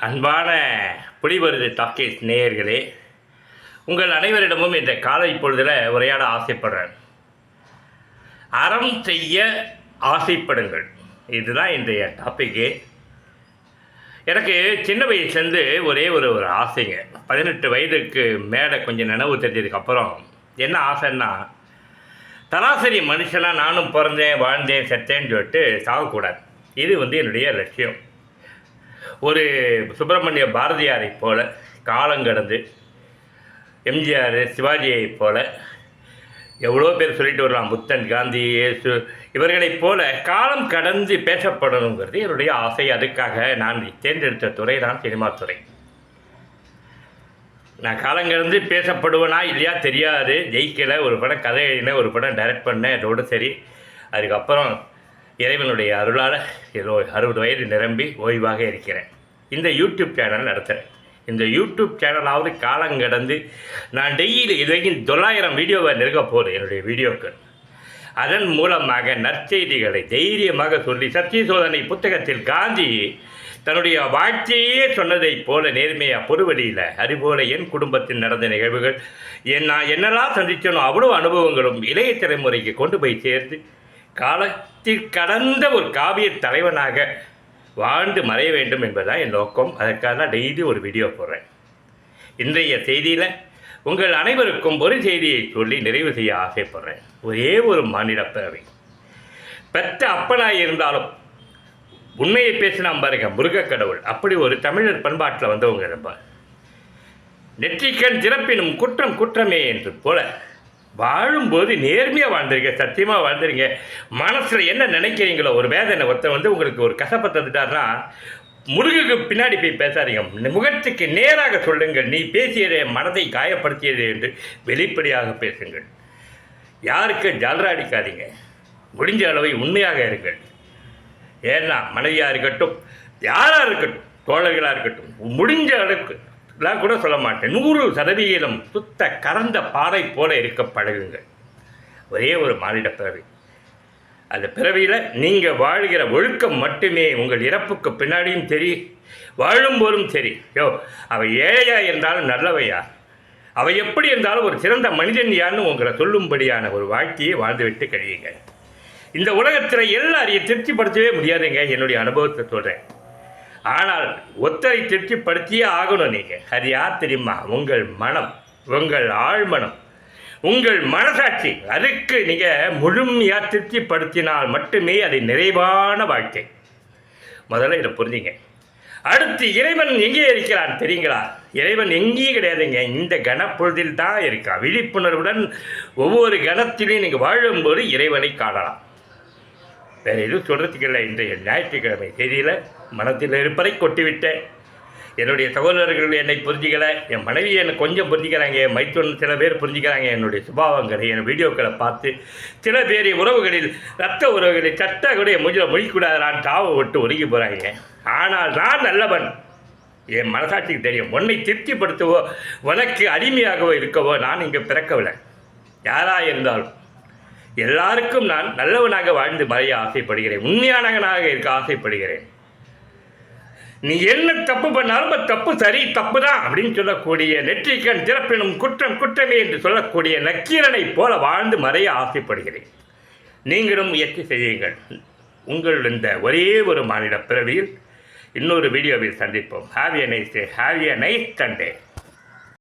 அன்பான புலிவருது டாக்கேஸ் நேயர்களே உங்கள் அனைவரிடமும் இந்த காலை பொழுதில் உரையாட ஆசைப்படுறேன். அறம் செய்ய ஆசைப்படுங்கள். இதுதான் இன்றைய டாப்பிக்கு. எனக்கு சின்ன வயசுலேருந்து ஒரே ஒரு ஒரு ஆசைங்க. பதினெட்டு வயதுக்கு மேலே கொஞ்சம் நினைவு தெரிஞ்சதுக்கப்புறம் என்ன ஆசைன்னா சராசரி மனுஷனாக நானும் பிறந்தேன் வாழ்ந்தேன் செத்தேன்னு சொல்லிட்டு சாகக்கூடாது. இது வந்து என்னுடைய லட்சியம். ஒரு சுப்பிரமணிய பாரதியாரை போல காலங்கடந்து எம்ஜிஆர் சிவாஜியை போல எவ்வளோ பேர் சொல்லிட்டு வரலாம். புத்தன் காந்தி இயேசு இவர்களைப் போல காலம் கடந்து பேசப்படணுங்கிறது என்னுடைய ஆசை. அதுக்காக நான் தேர்ந்தெடுத்த துறை தான் சினிமா துறை. நான் காலங்கிழந்து பேசப்படுவேனா இல்லையா தெரியாது. ஜெயிக்கலை ஒரு படம் கதை எழுதினேன் ஒரு படம் டைரக்ட் பண்ணேன் அதோடு சரி. அதுக்கப்புறம் இறைவனுடைய அருளால் ஏதோ அறுபது வயது நிரம்பி ஓய்வாக இருக்கிறேன். இந்த யூடியூப் சேனல் நடத்துகிறேன் இந்த யூடியூப் சேனலாவது காலங்கடந்து நான் டெய்லி இது வரைக்கும் தொள்ளாயிரம் வீடியோவை நெருங்க போகிறேன் என்னுடைய வீடியோக்கள். அதன் மூலமாக நற்செய்திகளை தைரியமாக சொல்லி சத்திய சோதனை புத்தகத்தில் காந்தி தன்னுடைய வாழ்க்கையே சொன்னதைப் போல நேர்மையாக பொறுவழியில் அதுபோல என் குடும்பத்தில் நடந்த நிகழ்வுகள் என் நான் என்னெல்லாம் சந்தித்தனோ அவ்வளோ அனுபவங்களும் இளைய தலைமுறைக்கு கொண்டு போய் சேர்த்து காலத்தில் கடந்த ஒரு காவிய தலைவனாக வாழ்ந்து மறைய வேண்டும் என்பதுதான் என் நோக்கம்? அதற்காக தான் டெய்லி ஒரு வீடியோ போடுறேன். இன்றைய செய்தியில் உங்கள் அனைவருக்கும் ஒரு செய்தியை சொல்லி நிறைவு செய்ய ஆசைப்படுறேன். ஒரே ஒரு மானிட பெற்ற அப்பனாக இருந்தாலும் உண்மையை பேசினா பாருங்க முருகக் கடவுள். அப்படி ஒரு தமிழர் பண்பாட்டில் வந்தவங்க இருப்பார் நெற்றிக்கண் திறப்பினும் குற்றம் குற்றமே என்று போல வாழும்போது நேர்மையாக வாழ்ந்துருங்க சத்தியமாக வாழ்ந்துருங்க. மனசில் என்ன நினைக்கிறீங்களோ ஒரு வேதனை ஒருத்தன் வந்து உங்களுக்கு ஒரு கசப்பை தந்துட்டாருன்னா முருகுக்கு பின்னாடி போய் பேசாதீங்க. முகத்துக்கு நேராக சொல்லுங்கள். நீ பேசியதை மனதை காயப்படுத்தியது என்று வெளிப்படையாக பேசுங்கள். யாருக்கு ஜல்ரா அடிக்காதீங்க. முடிஞ்ச அளவை உண்மையாக இருங்கள். ஏன்னா மனைவியாக இருக்கட்டும் யாராக இருக்கட்டும் தோழர்களாக இருக்கட்டும் முடிஞ்ச அளவுக்கு நான் கூட சொல்ல மாட்டேன். நூறு சதவிகிதம் சுத்த கறந்த பாறை போல இருக்க பழகுங்கள். ஒரே ஒரு மானிட பிறவி. அந்த பிறவியில் நீங்கள் வாழ்கிற ஒழுக்கம் மட்டுமே உங்கள் இறப்புக்கு பின்னாடியும் சரி வாழும்போதும் சரி. யோ அவள் ஏழையா இருந்தாலும் நல்லவையா? அவள் எப்படி இருந்தாலும் ஒரு சிறந்த மனிதன் யான்னு உங்களை சொல்லும்படியான ஒரு வாழ்க்கையை வாழ்ந்துவிட்டு கழியுங்க இந்த உலகத்தில் எல்லாரையும் திருப்திப்படுத்தவே முடியாதுங்க என்னுடைய அனுபவத்தை சொல்கிறேன் ஆனால் ஒத்தரை திருப்திப்படுத்தியே ஆகணும் நீங்கள் அது யார் தெரியுமா? உங்கள் மனம் உங்கள் ஆழ்மனம் உங்கள் மனசாட்சி. அதுக்கு நீங்கள் முழுமையாக திருப்திப்படுத்தினால் மட்டுமே அது நிறைவான வாழ்க்கை. முதல்ல இதை புரிஞ்சுங்க. அடுத்து இறைவன் எங்கே இருக்கிறான் தெரியுங்களா? இறைவன் எங்கேயும் கிடையாதுங்க. இந்த கணப்பொழுதில் தான் இருக்கான் விழிப்புணர்வுடன் ஒவ்வொரு கணத்திலையும் நீங்கள் வாழும்போது இறைவனை காணலாம். வேறு எதுவும் சொல்கிறதுக்கு இல்லை. இன்றைய ஞாயிற்றுக்கிழமை செய்தியில் மனத்தில் இருப்பதை கொட்டிவிட்டேன். என்னுடைய சகோதரர்கள் என்னை புரிஞ்சுக்கலை. என் மனைவி என்னை கொஞ்சம் புரிஞ்சுக்கிறாங்க. என் மைத்துன் சில பேர் புரிஞ்சுக்கிறாங்க. என்னுடைய சுபாவங்களை என் வீடியோக்களை பார்த்து சில பேர் உறவுகளில் ரத்த உறவுகளில் சட்ட கூட என் மூஞ்சில் மொழிக்கூடாதான் தாவை விட்டு ஒதுங்கி போகிறாங்க ஆனால் நான் நல்லவன். என் மனசாட்சிக்கு தெரியும். உன்னை திருப்திப்படுத்தவோ உனக்கு அடிமையாகவோ இருக்கவோ நான் இங்கே பிறக்கவில்லை. யாராக இருந்தாலும். எல்லாருக்கும் நான் நல்லவனாக வாழ்ந்து மறைய ஆசைப்படுகிறேன். உண்மையானவனாக இருக்க ஆசைப்படுகிறேன். நீ என்ன தப்பு பண்ணாலும் தப்பு சரி தப்பு தான் அப்படின்னு சொல்லக்கூடிய நெற்றிக்கண் திறப்பினும் குற்றம் குற்றமே என்று சொல்லக்கூடிய நக்கீரனை போல வாழ்ந்து மறைய ஆசைப்படுகிறேன். நீங்களும் முயற்சி செய்யுங்கள். உங்கள் இந்த ஒரே ஒரு மாநில பிறவியில் இன்னொரு வீடியோவில் சந்திப்போம். Have nice day have a nice Sunday